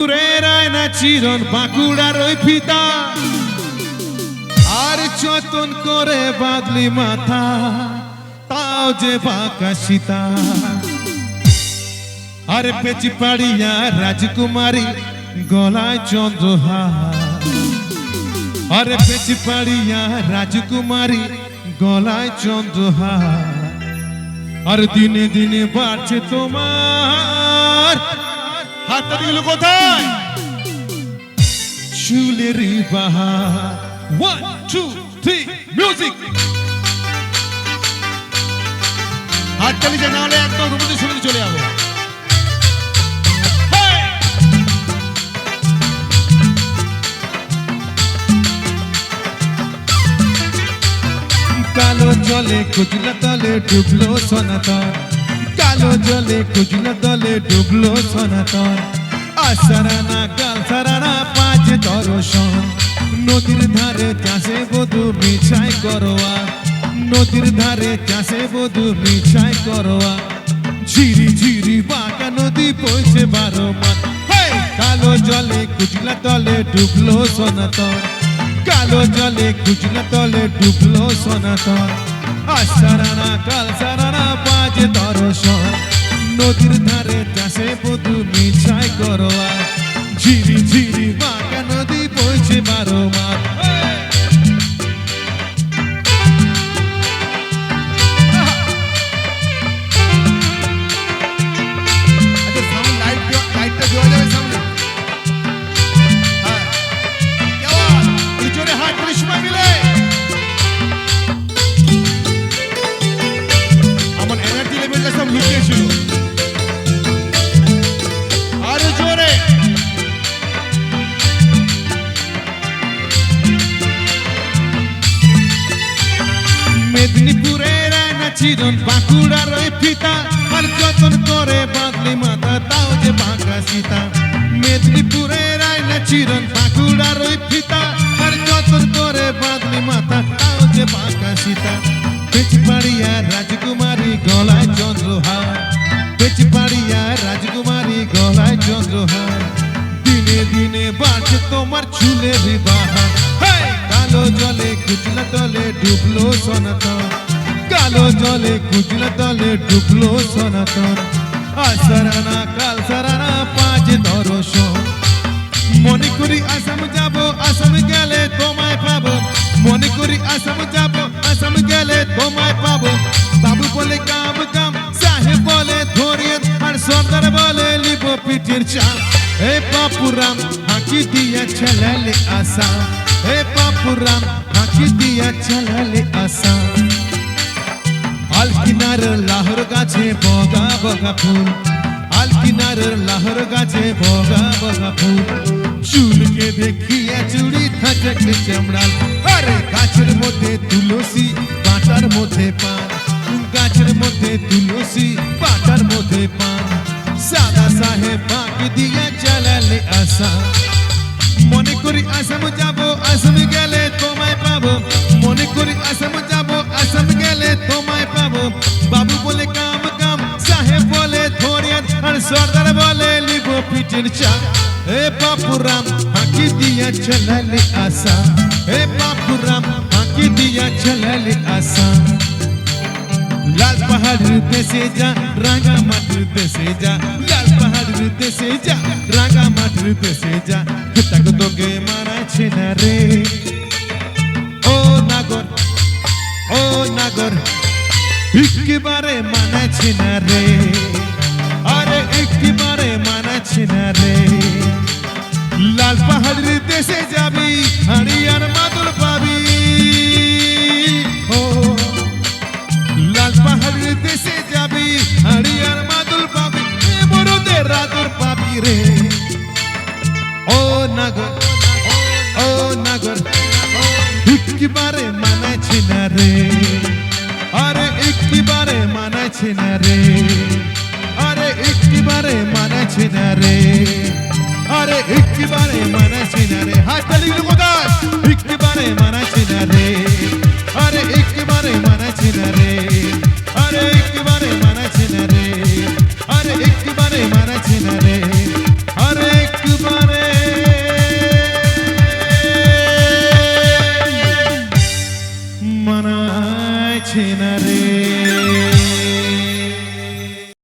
আয়না, চিরন বাঁকুড়ার ওই ফিতা। আর চতন করে বাদলি মাথা, তাও যে বাঁকা সীতা। আর পেঁচি পাড়িয়া রাজকুমারী গলায় চন্দ্রহার। আরে পেঁচি পাড়িয়া রাজকুমারী গলায় চন্দ্রহার। আর দিনে দিনে বাড়ছে তোমার হাতটা দিল কোথায়? চুলের বাহার ওয়ান টু থ্রি মিউজিক হাততালি যে নাহলে একদম রুমতে শুনে চলে যাব। কালো জলে কুচলা তলে ডুবলো সনাতন। কালো জলে কুচলা তলে ডুবলো সনাতন। আসারানা কাল সারানা পাঁচ দর্শন। নদীর ধারে চাষে বধু মিছাই করোয়া। নদীর ধারে চাষে বধু মিছাই করোয়া। ঝিরি ঝিরি বাঁকা নদী বইছে বারো কালো জলে কুচলা তলে ডুবলো সনাতন। কালো জলে কুচলা তলে ডুবলো সনাতন। কাল সারানা পাঁচ দর্শন। নদীর ধারে চাষে বধু মিছাই করোয়া মেদিনীপুরের আয়না চিরন বাঁকুড়ার ওই আর যতন করে বাঁধলি মাথা তাও যে বাঁকা সীতা। মেদিনীপুরের আয়না চিরন বাঁকুড়ার ওই আর যতন করে বাঁধলি মাথা তাও যে বাঁকা সীতা। পেচপাড়িয়া রাজকুমারী গলায় চন্দ্রহার। পেচপাড়িয়া রাজকুমারী গলায় চন্দ্রহার। দিনে দিনে বাড়ছে তোমার চুলের বাহার। কালো জলে কুচলা তলে ডুবলো সনাতন। কালো জলে কুচলা তলে ডুবলো সনাতন। আসারানা কাল সারানা, পাঁচ মনে করি আসাম যাব, আসাম গেলে তোমায় পাবো। করি আসাম যাব, আসাম গেলে তোমায় পাবো। বাবু বলে কাম কাম, সাহেব বলে ধরিয়ে, আর সর্দার বলে লিব পিঠের চাপ হে পাপুরাম হাঁকি দিয়া ছেলালে আসাম। হে পাপুরাম দিয়া ছেলালে আসাম আলকিনার লাহর গাছে বগা বগা ফুল। আলকিনারের লাহর গাছে বগা বগা ফুল। চুলকে দেখিয়া চুড়ি থাকে চামড়াল। আরে গাছের মধ্যে তুলসী পাতার মধ্যে পান। গাছের মধ্যে তুলসী পাতার মধ্যে পান। সাদা সাহেব বাঁকি দিয়া চালালে আসা মনে করি আসাম যাব, আসাম গেলে লিব পিঠের চা হে বাপুরাম হাঁকি দিয়া চলালে আসা হে বাপুরাম হাঁকি দিয়া চলালে আসা লাল পাহাড়ের দেশে যা রাঙা মাটির দেশে যা লাল পাহাড়ের দেশে যা রাঙা মাটির দেশে যা তাক তোকে মানাছে না রে ও নাগর ও নাগর একেবারে মানাছে না রে আরে একেবারে মানাছে না রে। আরে একেবারে মানাছে না রে। আরে একেবারে মানাছে না রে। হাত তালি কোথায় একেবারে মানাছে না রে।